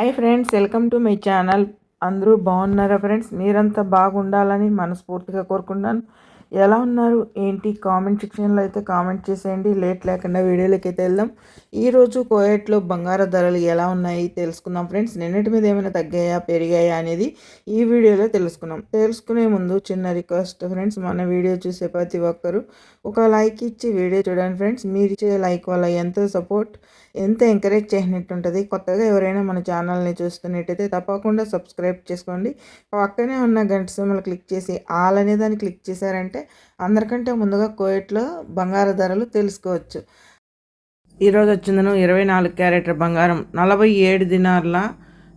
Hi friends welcome to my channel. అందరూ బాగున్నారా friends? మీరంతా బాగుండాలని మనస్ఫూర్తిగా కోరుకుంటున్నాను. ఎలా ఉన్నారు? ఏంటి? కామెంట్ సెక్షన్లో అయితే కామెంట్ చేసేయండి. లేట్ లేకుండా వీడియోలోకి అయితే వెళ్దాం ఈరోజు కోయట్లో బంగారు ధరలు ఎలా ఉన్నాయి తెలుసుకుందాం ఫ్రెండ్స్. నిన్నటి మీద ఏమైనా తగ్గాయా? పెరిగాయా అనేది ఈ వీడియోలో తెలుసుకున్నాం తెలుసుకునే ముందు చిన్న రిక్వెస్ట్ ఫ్రెండ్స్. మన వీడియో చూసే ప్రతి ఒక్కరు ఒక లైక్ ఇచ్చి వీడియో చూడండి ఫ్రెండ్స్. మీరు ఇచ్చే లైక్ వల్ల ఎంతో సపోర్ట్ ఎంత ఎంకరేజ్ చేసినట్టు ఉంటుంది. కొత్తగా ఎవరైనా మన ఛానల్ని చూస్తున్నట్టయితే తప్పకుండా సబ్స్క్రైబ్ చేసుకోండి. పక్కనే ఉన్న గంట సొమ్మలు క్లిక్ చేసి ఆల్ అనే దాన్ని క్లిక్ చేశారంటే అందరికంటే ముందుగా కోయట్లో బంగారు ధరలు తెలుసుకోవచ్చు. ఈరోజు వచ్చిందను ఇరవై నాలుగు క్యారెటర్ బంగారం నలభై ఏడు దినార్ల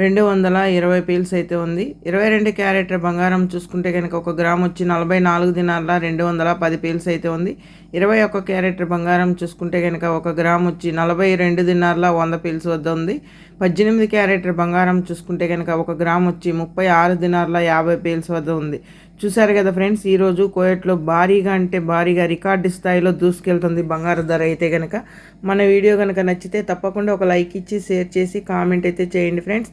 రెండు వందల ఇరవై పీల్స్ అయితే ఉంది. ఇరవై రెండు క్యారెట్ బంగారం చూసుకుంటే కనుక ఒక గ్రామ్ వచ్చి నలభై నాలుగు దినాల రెండు వందల పది పీల్స్ అయితే ఉంది. ఇరవై ఒక్క క్యారెట్ బంగారం చూసుకుంటే కనుక ఒక గ్రామ్ వచ్చి నలభై రెండు దినాల వంద పీల్స్ వద్ద ఉంది. పద్దెనిమిది క్యారెట్ బంగారం చూసుకుంటే కనుక ఒక గ్రామ్ వచ్చి ముప్పై ఆరు దినార్ల యాభై పీల్స్ వద్ద ఉంది. చూశారు కదా ఫ్రెండ్స్ ఈరోజు కోయట్లో భారీగా అంటే భారీగా రికార్డు స్థాయిలో దూసుకెళ్తుంది బంగారు ధర అయితే కనుక మన వీడియో కనుక నచ్చితే తప్పకుండా ఒక లైక్ ఇచ్చి షేర్ చేసి కామెంట్ అయితే చేయండి friends.